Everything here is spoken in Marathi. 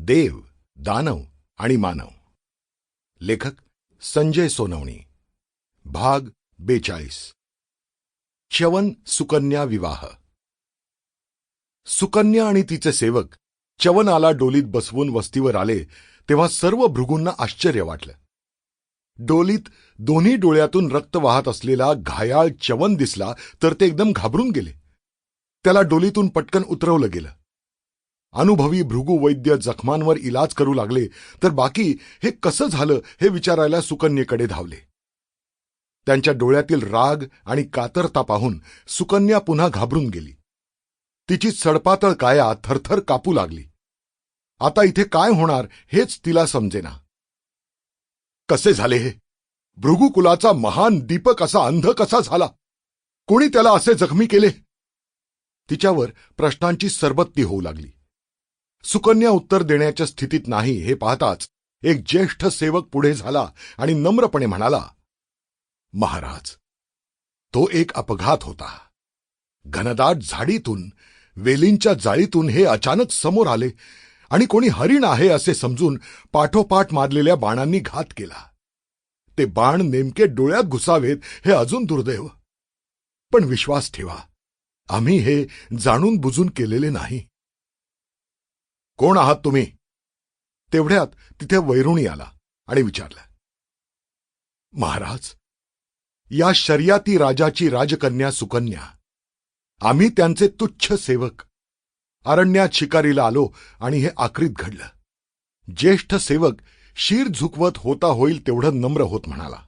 देव दानव आणि मानव. लेखक संजय सोनवणी. भाग बेचाळीस. च्यवन सुकन्या विवाह. सुकन्या आणि तिचे सेवक च्यवनाला डोलीत बसवून वस्तीवर आले तेव्हा सर्व भृगूंना आश्चर्य वाटलं. डोलीत दोन्ही डोळ्यातून रक्त वाहत असलेला घायाळ च्यवन दिसला तर ते एकदम घाबरून गेले. त्याला डोलीतून पटकन उतरवलं गेलं. अनुभवी भृगुवैद्य जखमांवर इलाज करू लागले तर बाकी हे कसं झालं हे विचारायला सुकन्येकडे धावले. त्यांच्या डोळ्यातील राग आणि कातरता पाहून सुकन्या पुन्हा घाबरून गेली. तिची सडपातळ काया थरथर कापू लागली. आता इथे काय होणार हेच तिला समजेना. कसे झाले हे? भृगुकुलाचा महान दीपक असा अंध कसा झाला? कोणी त्याला असे जखमी केले? तिच्यावर प्रश्नांची सरबत्ती होऊ लागली. सुकन्या उत्तर देण्याच्या स्थितीत नाही हे पाहताच एक ज्येष्ठ सेवक पुढे झाला आणि नम्रपणे म्हणाला महाराज तो एक अपघात होता. घनदाट झाडीतून वेलींच्या जाळीतून हे अचानक समोर आले आणि कोणी हरिण आहे असे समजून पाठोपाठ मारलेल्या बाणांनी घात केला. ते बाण नेमके डोळ्यात घुसावेत हे अजून दुर्दैव. पण विश्वास ठेवा आम्ही हे जाणून बुजून केलेले नाही. कोण आहात तुम्ही? तेवढ्यात तिथे वैरुणी आला आणि विचारलं महाराज या शर्याती राजाची राजकन्या सुकन्या. आम्ही त्यांचे तुच्छ सेवक. अरण्यात शिकारीला आलो आणि हे आकरीत घडलं. ज्येष्ठ सेवक शीर झुकवत होता होईल तेवढं नम्र होत म्हणाला.